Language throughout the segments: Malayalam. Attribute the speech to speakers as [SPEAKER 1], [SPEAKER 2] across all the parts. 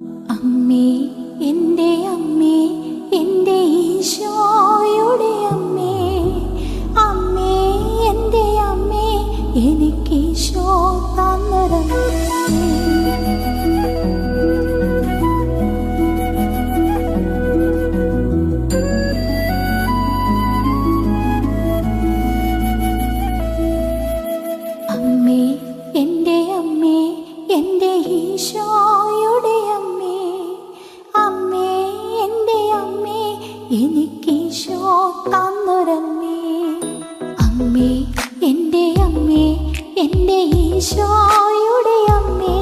[SPEAKER 1] അമ്മേ എന്റെ അമ്മേ എന്റെ ഈശോ. അമ്മേ എന്റെ അമ്മേ എന്റെ ഈശോയുടെ അമ്മേ.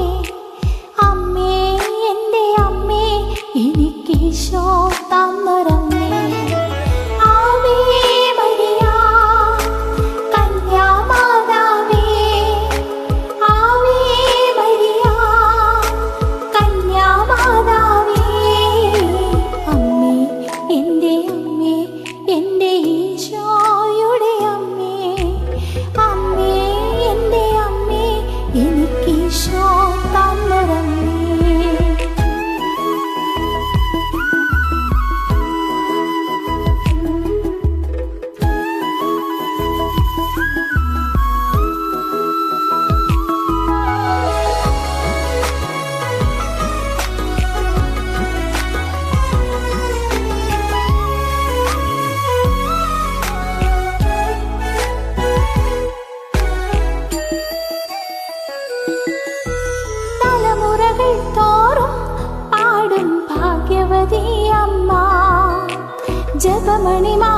[SPEAKER 1] மணிமா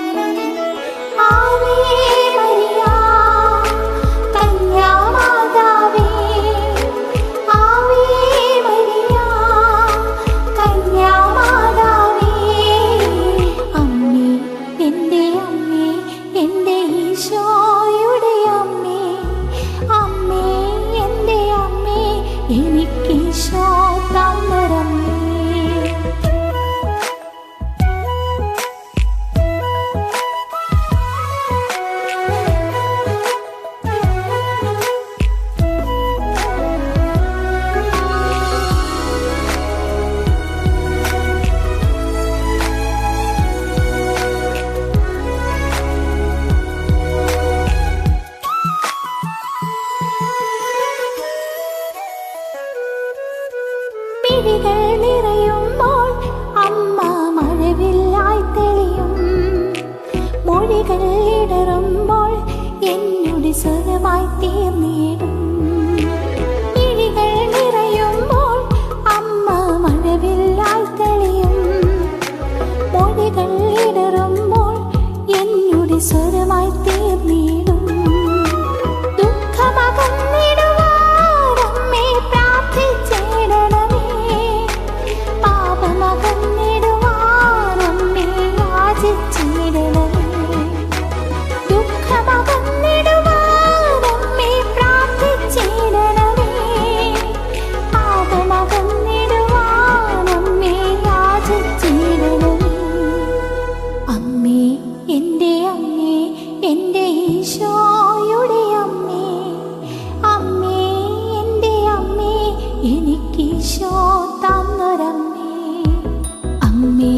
[SPEAKER 1] മിഴികളിൽ ഈശോ തന്നൊരമ്മേ. അമ്മേ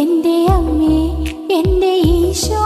[SPEAKER 1] എന്റെ അമ്മേ എന്റെ ഈശോ